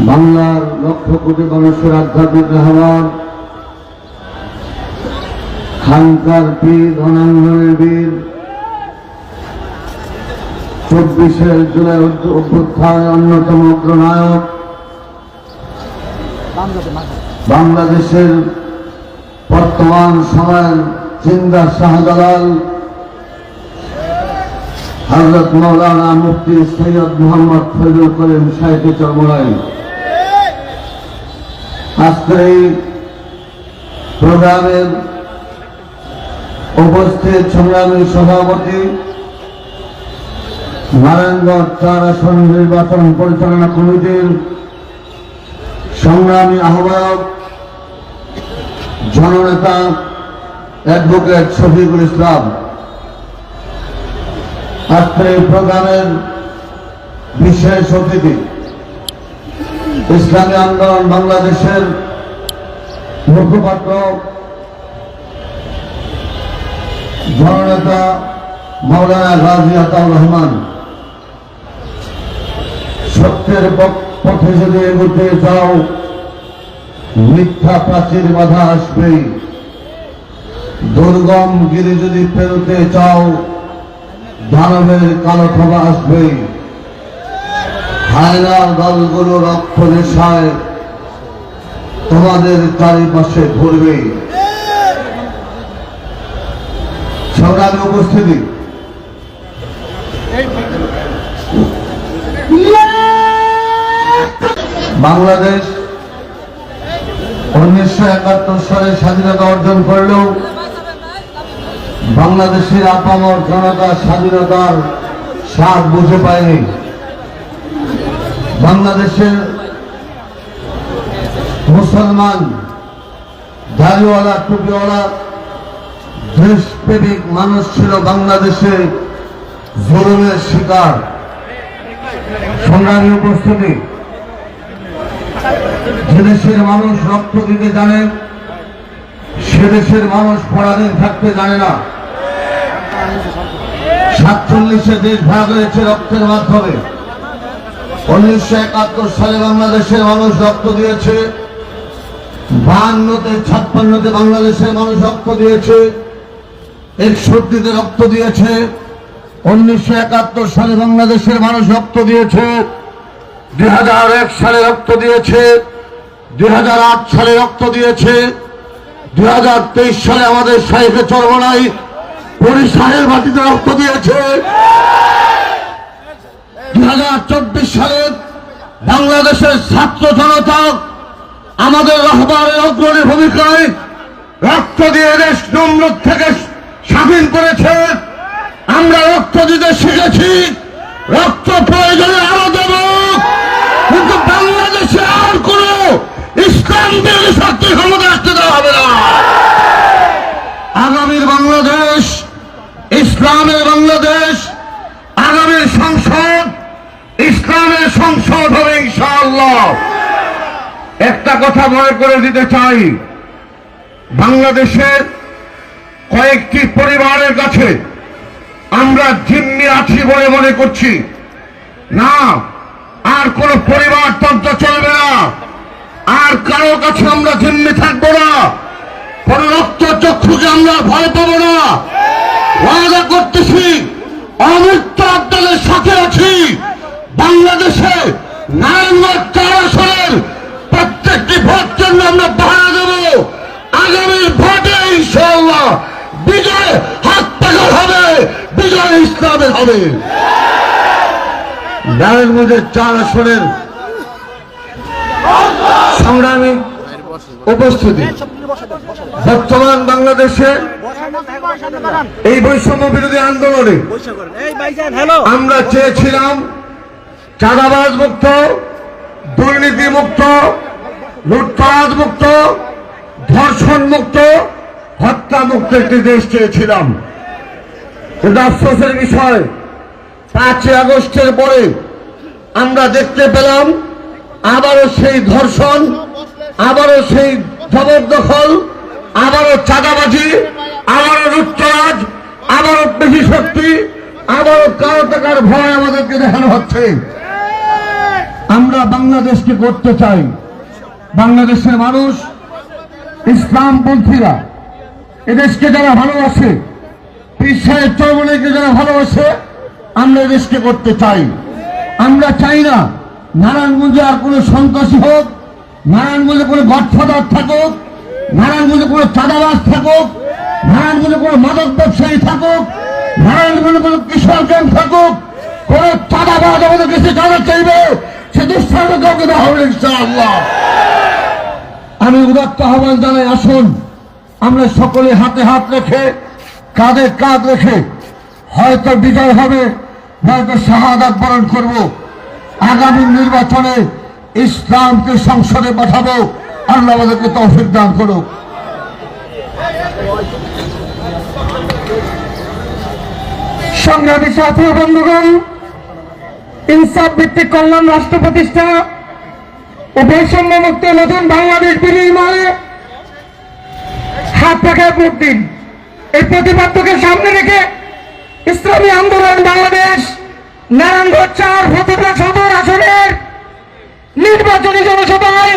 বাংলার লক্ষ কোটি মানুষের আধ্যাত্মিক রহমান। খানকার পীর অনাঙ্গনের বীর। চব্বিশের জুলাই অভ্যু- অভ্যুত্থানের অন্যতম অগ্রনায়ক। বাংলাদেশের বর্তমান সময়ের জিন্দা শাহজালাল। হজরত মৌলানা মুফতি সৈয়দ মোহাম্মদ ফজল করিম সাহেবের চরমরাই আজকের এই উপস্থিত সংগ্রামী সভাপতি নারায়ণগঞ্জ চার আসন নির্বাচন পরিচালনা কমিটির সংগ্রামী আহ্বায়ক, জননেতা, অ্যাডভোকেট শফিকুল ইসলাম। আজকের এই প্রোগ্রামের বিশেষ অতিথি ইসলামী আন্দোলন বাংলাদেশের মুখপাত্র, জননেতা মৌলানা গাজী আতাউর রহমান। সত্যের পক- পথে যদি এগোতে যাও মিথ্যা প্রাচীর বাধা আসবেই। দুর্গম গিরি যদি পেরোতে চাও, দানবের কালো থাবা আসবেই। হায়নার দলগুলো রক্ত নেশায় তোমাদের চারিপাশে ঘুরবেই সংগ্রামী উপস্থিতি। বাংলাদেশ উনিশশো একাত্তর সালে স্বাধীনতা অর্জন করলেও বাংলাদেশের আপামর জনতা স্বাধীনতার স্বাদ বুঝে পায়নি। বাংলাদেশের মুসলমান, দাড়িওয়ালা, টুপিওয়ালা, দেশপ্রেমিক মানুষ ছিল বাংলাদেশে জুলুমের শিকার। সংগ্রামী উপস্থিতি। দেশের মানুষ রক্ত দিতে জানে, সে দেশের মানুষ পরাধীন থাকতে জানে না। সাতচল্লিশে দেশ ভাগ হয়েছে রক্তের মাধ্যমে। উনিশশো একাত্তর সালে বাংলাদেশের মানুষ রক্ত দিয়েছে। বাহান্নতে, ছাপ্পান্নতে বাংলাদেশের মানুষ রক্ত দিয়েছে। একষট্টিতে রক্ত দিয়েছে। উনিশশো একাত্তর সালে বাংলাদেশের মানুষ রক্ত দিয়েছে। দুই হাজার এক সালে রক্ত দিয়েছে। দুই হাজার আট সালে রক্ত দিয়েছে। দুই হাজার তেইশ সালে আমাদের সাহেবের চরমনাই বরিশালের মাটিতে রক্ত দিয়েছে। চব্বিশ সালে বাংলাদেশের ছাত্র জনতা আমাদের রহবারের অগ্রণী ভূমিকায় রক্ত দিয়ে দেশ নমরুদ থেকে স্বাধীন করেছে। আমরা রক্ত দিতে শিখেছি, রক্ত প্রয়োজনে আরও দেব। কিন্তু বাংলাদেশে আর কোন ইসলাম বিরোধী শক্তি ক্ষমতা আসতে দেওয়া হবে না আগামীর বাংলাদেশ ইসলামের বাংলাদেশ আগামীর সংসদ ইসলামের সংসদ হবে ইনশাআল্লাহ একটা কথা মনে করে দিতে চাই। বাংলাদেশের কয়েকটি পরিবারের কাছে আমরা জিম্মি আছি বলে মনে করছি। না, আর কোন পরিবার তন্ত্র চলবে না। আর কারও কাছে আমরা জিম্মি থাকব না। কোন রক্ত চক্ষুকে আমরা ভয় পাবো না। করতেছি অমৃত আব্দালের সাথে আছি বাংলাদেশে নারায়ণগঞ্জ চার আসনের প্রত্যেকটি ভোট জন্য আমরা পাহারা দেব আগামী ভোটে ইনশাল্লাহ বিজয় হাত পাকার হবে বিজয় ইসলামের হবে। নারায়ণগঞ্জের চার আসনের সংগ্রামী উপস্থিতি। বর্তমান বাংলাদেশে এই বৈষম্য বিরোধী আন্দোলনে আমরা চেয়েছিলাম চাঁদাবাজ মুক্ত, দুর্নীতি মুক্ত, লুটপাট মুক্ত, ধর্ষণ মুক্ত, হত্যা মুক্ত একটি দেশ চেয়েছিলাম। কিন্তু আফসোসের বিষয়, পাঁচই আগস্টের পরে আমরা দেখতে পেলাম, আবারও সেই ধর্ষণ, আবারও সেই জবরদখল, আবারও চাঁদাবাজি, আবারও লুটতরাজ, আবারও বেশি শক্তি, আবারও কারও টাকার ভয় আমাদেরকে দেখানো হচ্ছে। আমরা বাংলাদেশকে করতে চাই। বাংলাদেশের মানুষ, ইসলামপন্থীরা, এদেশকে যারা ভালোবাসে পিসায় চৌমনিকে যারা ভালোবাসে, আমরা এদেশকে করতে চাই। আমরা চাই না নারায়ণগঞ্জে আর কোনো সন্ত্রাসী হোক, নারায়ণগঞ্জে কোনো গডফাদার থাকুক, নারায়ণগঞ্জে কোনো চাঁদাবাজ থাকুক, নারায়ণগঞ্জে কোনো মাদক ব্যবসায়ী থাকুক, নারায়ণগঞ্জে কোনো কিশোর গ্যাং থাকুক, কোন চাঁদাবাজ আমাদের কাছে চাঁদা চাইবে, সে দুঃসাহস কাউকে দেওয়া হবে ইনশাআল্লাহ। আমি উদাত্ত আহ্বান জানাই, আসুন, আমরা সকলে হাতে হাত রেখে কাঁধে কাঁধ রেখে হয়তো বিজয় হবে হয়তো শাহাদাত বরণ করব। আগামী নির্বাচনে ইসলামকে সংসদে পাঠাবো। আল্লাহ আমাদেরকে তৌফিক দান করুক। সংগ্রামী সাথী বন্ধুগণ, ইনসাফ ভিত্তিক কল্যাণ রাষ্ট্র প্রতিষ্ঠা ও বৈষম্য মুক্ত নতুন বাংলাদেশ বিনিময়ে হাত ভোট দিন। এই প্রতিপাদ্যকে সামনে রেখে ইসলামী আন্দোলন বাংলাদেশ নারায়ণগঞ্জ চার ফতুল্লা সদর আসনের নির্বাচনী জনসভায়